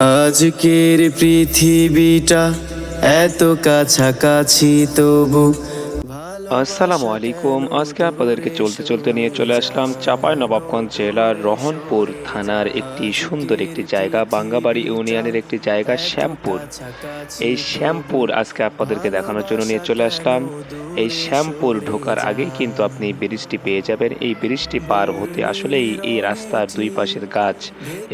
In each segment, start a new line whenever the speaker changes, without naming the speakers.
আজকের পৃথিবীটা এত কাছাকাছি তবু
আসসালামু আলাইকুম। আজকে আপনাদেরকে চলতে চলতে নিয়ে চলে আসলাম চাপাই নবাবগঞ্জ জেলার রহনপুর থানার একটি সুন্দর একটি জায়গা, বাঙ্গাবাড়ি ইউনিয়নের একটি জায়গা, শ্যামপুর। এই শ্যামপুর আজকে আপনাদেরকে দেখানোর জন্য নিয়ে চলে আসলাম। এই শ্যামপুর ঢোকার আগেই কিন্তু আপনি ব্রিজটি পেয়ে যাবেন। এই ব্রিজটি পার হতে আসলেই এই রাস্তার দুই পাশের গাছ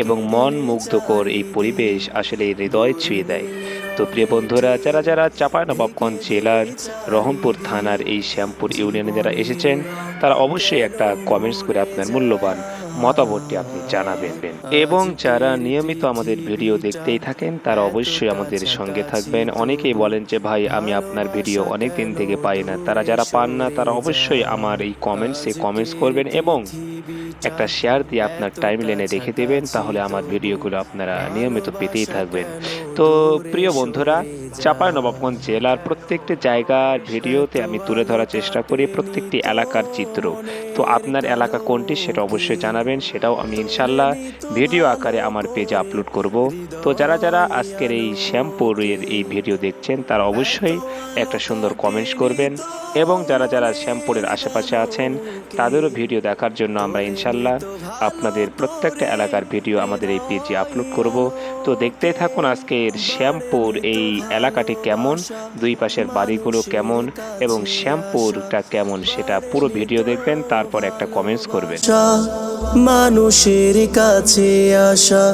এবং মন মুগ্ধকর এই পরিবেশ আসলে হৃদয় ছুঁয়ে দেয়। তো প্রিয় বন্ধুরা, যারা যারা চাঁপাইনবাবগঞ্জ জেলার রহমপুর থানার এই শ্যামপুর ইউনিয়নে যারা এসেছেন, তারা অবশ্যই একটা কমেন্টস করে আপনার মূল্যবান মতামতটি আপনি জানাবেন। এবং যারা নিয়মিত আমাদের ভিডিও দেখতেই থাকেন, তারা অবশ্যই আমাদের সঙ্গে থাকবেন। অনেকেই বলেন যে, ভাই, আমি আপনার ভিডিও অনেক দিন থেকে পাই না। তারা যারা পান না, তারা অবশ্যই আমার এই কমেন্টসে কমেন্টস করবেন এবং একটা শেয়ার দিয়ে আপনার টাইম লেনে রেখে দেবেন। তাহলে আমার ভিডিওগুলো আপনারা নিয়মিত পেতেই থাকবেন। তো প্রিয় বন্ধুরা চাপাই নবাবগঞ্জ জেলার প্রত্যেকটি জায়গার ভিডিওতে আমি তুলে ধরার চেষ্টা করি প্রত্যেকটি এলাকার চিত্র। তো আপনার এলাকা কোনটি সেটা অবশ্যই জানাবেন, সেটাও আমি ইনশাল্লাহ ভিডিও আকারে আমার পেজে আপলোড করব। তো যারা যারা আজকের এই শ্যামপুরের এই ভিডিও দেখছেন, তারা অবশ্যই একটা সুন্দর কমেন্টস করবেন এবং যারা যারা শ্যামপুরের আশেপাশে আছেন, তাদেরও ভিডিও দেখার জন্য আমরা ইনশাল্লাহ আপনাদের প্রত্যেকটা এলাকার ভিডিও আমাদের এই পেজে আপলোড করব। তো দেখতেই থাকুন আজকের শ্যামপুর এই এলাকাটি কেমন, দুই পাশের বাড়িগুলো কেমন এবং শ্যামপুরটা কেমন সেটা পুরো ভিডিও দেখবেন, তারপর একটা কমেন্টস করবেন।
মানুষের কাছে আসা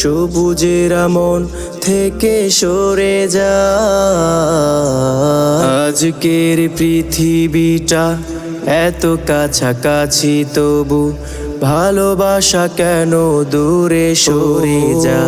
সবুজের মন থেকে সরে যা। আজকের পৃথিবীটা এত কাছাকাছি, তবু ভালোবাসা কেন দূরে সরে যা?